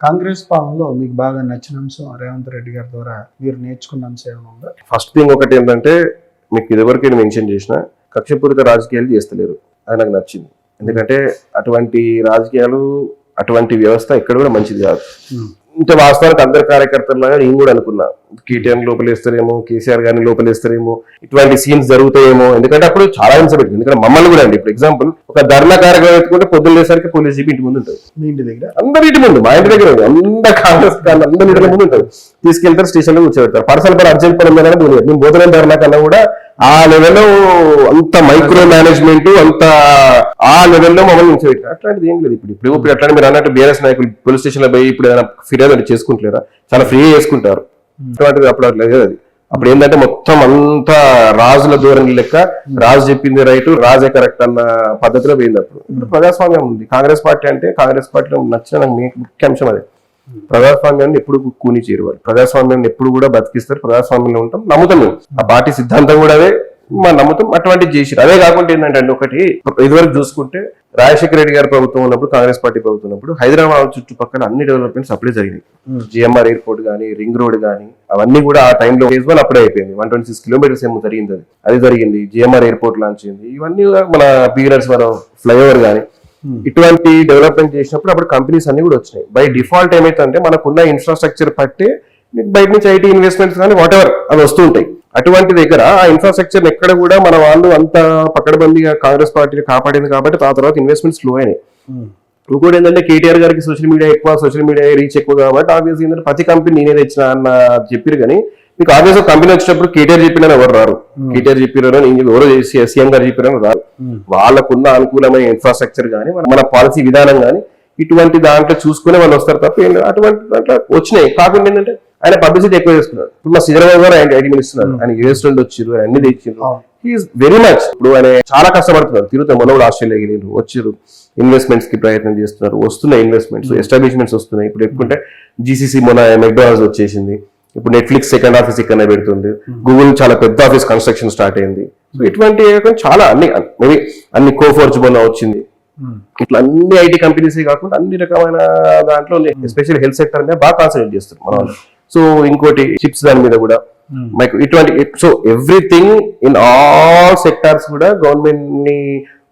కాంగ్రెస్ పాలనలో మీకు బాగా నచ్చిన అంశం రేవంత్ రెడ్డి గారి ద్వారా మీరు నేర్చుకున్న అంశం ఏమైనా ఉందా? ఫస్ట్ థింగ్ ఒకటి ఏంటంటే మీకు ఇదివరకు మెన్షన్ చేసిన కక్షపూరిత రాజకీయాలు చేస్తలేరు. అది నాకు నచ్చింది. ఎందుకంటే అటువంటి రాజకీయాలు అటువంటి వ్యవస్థ ఎక్కడ కూడా మంచిది కాదు. ఇంత వాస్తవానికి అందరి కార్యకర్తలాగా నేను కూడా అనుకున్నా. కేటీఆర్ లోపలేస్తారేమో కేసీఆర్ గారిని లోపలేస్తారేమో ఇటువంటి సీన్స్ జరుగుతాయేమో. ఎందుకంటే అప్పుడు చాలా హింస పెట్టింది. ఎందుకంటే మమ్మల్ని కూడా అండి. ఇప్పుడు ఎగ్జాంపుల్ ఒక ధర్నా కార్యక్రమం ఎత్తుకుంటే పొద్దున్న లేసరికి పోలీస్ జీపీ ఇంటి ముందు ఉంటుంది. మీ ఇంటి దగ్గర? అందరి ఇంటి ముందు మా ఇంటి దగ్గర. అందరు కాంగ్రెస్ అందరి ఇంటి ముందు ఉంటుంది. తీసుకెళ్తారు స్టేషన్లో కూర్చోబెడతారు. పర్సనల్ పని అర్జెంట్ పని ఉందని మేము భోజనం ధరణ కన్నా కూడా ఆ లెవెల్లో అంత మైక్రో మేనేజ్మెంట్ అంత ఆ లెవెల్లో మమ్మల్ని ఉంచబెట్టారు అట్లాంటిది ఏం లేదు ఇప్పుడు. ఇప్పుడు ఇప్పుడు అట్లాంటి మీరు అన్నట్టు బీఆర్ఎస్ నాయకులు పోలీస్ స్టేషన్లో పోయి ఇప్పుడు ఏదైనా ఫిర్యాదు చేసుకుంటలేరా? చాలా ఫ్రీగా చేసుకుంటారు. అటువంటిది అప్పుడు అట్లా లేదు అది. అప్పుడు ఏంటంటే మొత్తం అంతా రాజుల ధోరణి లెక్క రాజు చెప్పింది రైట్ రాజే కరెక్ట్ అన్న పద్ధతిలో పోయింది అప్పుడు. ఇప్పుడు ప్రజాస్వామ్యం ఉంది. కాంగ్రెస్ పార్టీ అంటే కాంగ్రెస్ పార్టీలో నచ్చిన ముఖ్య అంశం అదే. ప్రజాస్వామ్యాన్ని ఎప్పుడు కూని చేరువారు ప్రజాస్వామ్యాన్ని ఎప్పుడు కూడా బతికిస్తారు ప్రజాస్వామ్యంలో ఉంటాం నమ్ముతాం మేము. ఆ పార్టీ సిద్ధాంతం కూడా అదే మా నమ్ముతాం అటువంటిది చేసిరు. అదే కాకుండా ఏంటంటే అండి ఒకటి ఇదివరకు చూసుకుంటే రాజశేఖర రెడ్డి గారి ప్రభుత్వం ఉన్నప్పుడు కాంగ్రెస్ పార్టీ ప్రభుత్వం ఉన్నప్పుడు హైదరాబాద్ చుట్టుపక్కల అన్ని డెవలప్మెంట్స్ అప్పుడే జరిగినాయి. జిఎంఆర్ ఎయిర్పోర్ట్ కానీ రింగ్ రోడ్ కానీ అవన్నీ కూడా ఆ టైంలో ఫేజ్ వన్ అప్పుడే అయిపోయింది. వన్ ట్వంటీ సిక్స్ కిలోమీటర్స్ ఏమో జరిగింది అది. అది జరిగింది జిఎంఆర్ ఎయిర్పోర్ట్ లాంచ్ అయింది. ఇవన్నీ మన పీరియడ్స్ మన ఫ్లైఓవర్ కానీ ఇటువంటి డెవలప్మెంట్ చేసినప్పుడు అప్పుడు కంపెనీస్ అన్ని కూడా వచ్చినాయి. బై డిఫాల్ట్ ఏమైతుందంటే మనకున్న ఇన్ఫ్రాస్ట్రక్చర్ మీకు బయట నుంచి ఐటీ ఇన్వెస్ట్మెంట్స్ కానీ వాట్ ఎవర్ అవి వస్తూ ఉంటాయి. అటువంటి దగ్గర ఆ ఇన్ఫ్రాస్ట్రక్చర్ ఎక్కడ కూడా మన వాళ్ళు అంత పక్కడబందిగా కాంగ్రెస్ పార్టీని కాపాడింది కాబట్టి ఆ తర్వాత ఇన్వెస్ట్మెంట్స్ స్లో అయినాయి. ఇంకోటి ఏంటంటే కేటీఆర్ గారికి సోషల్ మీడియా ఎక్కువ సోషల్ మీడియా రీచ్ ఎక్కువ కాబట్టి ఆబ్వియస్ ఏంటంటే ప్రతి కంపెనీ నేనే తెచ్చిన అన్న చెప్పారు కానీ మీకు ఆబ్వియస్ కంపెనీ వచ్చినప్పుడు కేటీఆర్ చెప్పిన ఎవరు రారు. కేటీఆర్ చెప్పినారో నేను ఎవరో సీఎం గారు చెప్పినారో రారు. వాళ్ళకున్న అనుకూలమైన ఇన్ఫ్రాస్ట్రక్చర్ కానీ మన పాలసీ విధానం కానీ ఇటువంటి దాంట్లో చూసుకునే వాళ్ళు వస్తారు తప్ప. అటువంటి దాంట్లో వచ్చినాయి. కాకుండా ఏంటంటే ఆయన పబ్లిసిటీ ఎక్కువ చేసుకున్నాడు ఇప్పుడు మా సిద్ధరామయ్య గారు ఆయన ఐటీ మినిస్టర్ ఆయన యూఎస్ నుండి వచ్చిర్రు ఆయన అన్ని తెచ్చిర్రు. అవును. హీఈస్ వెరీ మచ్ ఇప్పుడు ఆయన చాలా కష్టపడుతున్నారు. తిరుగుతారు మనవుడు కూడా ఆస్ట్రేలియా వచ్చారు. ఇన్వెస్ట్మెంట్స్కి ప్రయత్నం చేస్తున్నారు. వస్తున్నాయి ఇన్వెస్ట్మెంట్స్ ఎస్టాబ్లిష్మెంట్స్ వస్తున్నాయి. ఇప్పుడు ఎప్పుకుంటే జీసీసీ మొన్న మెక్డానల్స్ వచ్చేసింది. ఇప్పుడు నెట్ఫ్లిక్స్ సెకండ్ ఆఫీస్ ఇక్కడ పెడుతుంది. గూగుల్ చాలా పెద్ద ఆఫీస్ కన్స్ట్రక్షన్ స్టార్ట్ అయింది. సో ఇటువంటి చాలా అన్ని మేబీ అన్ని కోఫోర్జ్ మొన్న వచ్చింది. ఇట్లా అన్ని ఐటీ కంపెనీస్ కాకుండా అన్ని రకమైన దాంట్లో ఎస్పెషల్లీ హెల్త్ సెక్టర్ మీద బాగా కాన్సన్ట్రేట్ చేస్తారు మన సో ఇంకోటి చిప్స్ దాని మీద కూడా మైక్ ఇటువంటి so everything in all sectors కూడా గవర్నమెంట్ని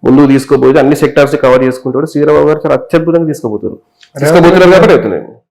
ముందుకు తీసుకోబోయేది అన్ని సెక్టార్స్ కవర్ చేసుకుంటారు శ్రీరాబాబు గారు చాలా అత్యద్భుతంగా తీసుకోబోతారు తీసుకోబోతున్నారు కాబట్టి అవుతున్నాయి.